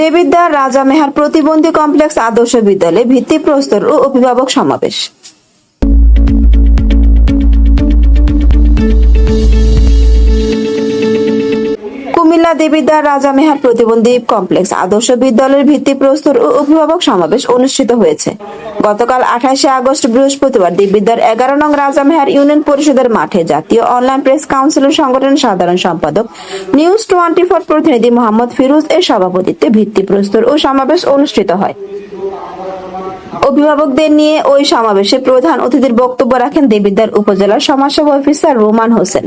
দেবিদ্বার রাজা মেহার প্রতিবন্ধী কমপ্লেক্স আদর্শ বিদ্যালয়ে ভিত্তিপ্রস্তর ও অভিভাবক সমাবেশ। কুমিল্লা দেবিদ্বার রাজা মেহার প্রতিবন্ধী কমপ্লেক্স আদর্শ বিদ্যালয়ের ভিত্তিপ্রস্তর ও অভিভাবক সমাবেশ অনুষ্ঠিত হয়েছে। গতকাল আঠাশে আগস্ট বৃহস্পতিবার দেবিদ্বার এগারো নং রাজা মেহার ইউনিয়ন পরিষদের মাঠে জাতীয় অনলাইন প্রেস কাউন্সিলের সংগঠনের সাধারণ সম্পাদক নিউজ টোয়েন্টি ফোর প্রতিনিধি মোহাম্মদ ফিরোজ এর সভাপতিত্বে ভিত্তিপ্রস্তর ও সমাবেশ অনুষ্ঠিত হয়। অভিভাবকদের নিয়ে ওই সমাবেশে প্রধান অতিথির বক্তব্য রাখেন দেবিদ্বার উপজেলার সমাজসেবা অফিসার রোমান হোসেন।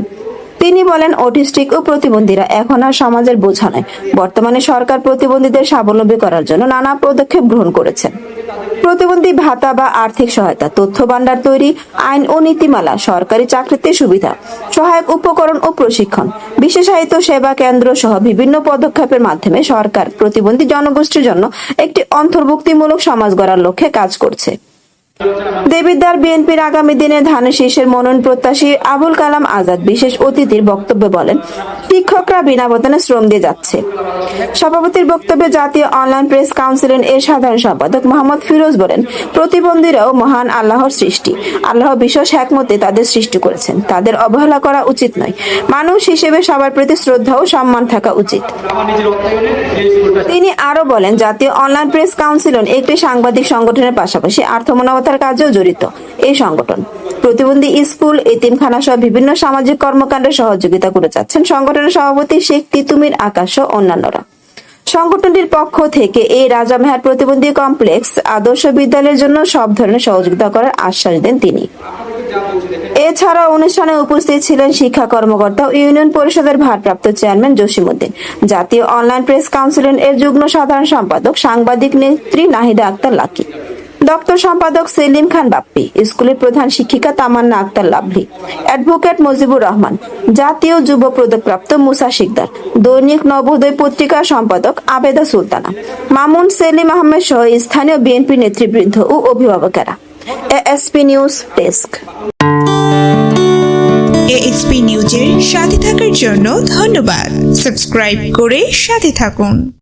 তিনি বলেন অটিস্টিক ও প্রতিবন্ধীরা এখন আর সমাজের বোঝা নয়। বর্তমানে সরকার প্রতিবন্ধীদের স্বাবলম্বী করার জন্য নানা পদক্ষেপ গ্রহণ করেছে। প্রতিবন্ধী ভাতা বা আর্থিক সহায়তা, তথ্য ভান্ডার তৈরি, আইন ও নীতিমালা, সরকারি চাকরিতে সুবিধা, সহায়ক উপকরণ ও প্রশিক্ষণ, বিশেষায়িত সেবা কেন্দ্র সহ বিভিন্ন পদক্ষেপের মাধ্যমে সরকার প্রতিবন্ধী জনগোষ্ঠীর জন্য একটি অন্তর্ভুক্তিমূলক সমাজ গড়ার লক্ষ্যে কাজ করছে। দেবিদ্বার বিএনপির আগামী দিনে ধানের শীষের মনোনয়ন প্রত্যাশী আবুল কালাম আজাদ বিশেষ অতিথির বক্তব্যে বলেন শিক্ষকরা বিনা বেতনে শ্রম দিয়ে যাচ্ছে। সভাপতির বক্তব্যে জাতীয় অনলাইন প্রেস কাউন্সিলের এর সাধারণ সম্পাদক মোহাম্মদ ফিরোজ বলেন, প্রতিবন্ধীরাও মহান আল্লাহর সৃষ্টি। আল্লাহ বিশেষ একমতে তাদের সৃষ্টি করেছেন। তাদের অবহেলা করা উচিত নয়। মানুষ হিসেবে সবার প্রতি শ্রদ্ধা ও সম্মান থাকা উচিত। তিনি আরও বলেন, জাতীয় অনলাইন প্রেস কাউন্সিল একটি সাংবাদিক সংগঠনের পাশাপাশি আর্থমনবতার কাজেও জড়িত। এই সংগঠন প্রতিবন্ধী স্কুল, এতিমখানা সহ বিভিন্ন সামাজিক কর্মকাণ্ডে সহযোগিতা করে যাচ্ছেন সংগঠনের সভাপতি শেখ তিতুমির আকাশ ও অন্যান্যরা। সংগঠনটির পক্ষ থেকে এই রাজা মেহার প্রতিবন্ধী কমপ্লেক্স আদর্শ বিদ্যালয়ের জন্য সব ধরনের সহযোগিতা করার আশ্বাস দেন তিনি। এছাড়া অনুষ্ঠানে উপস্থিত ছিলেন শিক্ষা কর্মকর্তা ইউনিয়ন পরিষদের ভারপ্রাপ্ত চেয়ারম্যান জসিমউদ্দিন, জাতীয় অনলাইন প্রেস কাউন্সিলের যুগ্ম সাধারণ সম্পাদক সাংবাদিক নেত্রী নাহিদা আক্তার লাকি। দপ্তর সম্পাদক সেলিম খান বাপ্পি, স্কুলের প্রধান শিক্ষিকা তামান্না আক্তার লাভলি, অ্যাডভোকেট মুজিবুর রহমান, জাতীয় যুব পদকপ্রাপ্ত মুসা শিকদার, দৈনিক নবোদয় পত্রিকার সম্পাদক আবেদা সুলতানা, মামুন সেলিম আহমেদ সহ স্থানীয় বিএনপি নেতৃবৃন্দ ও অভিভাবকেরা। ASP news desk. এএসপি নিউজের সাথে থাকার জন্য ধন্যবাদ। সাবস্ক্রাইব করে সাথে থাকুন।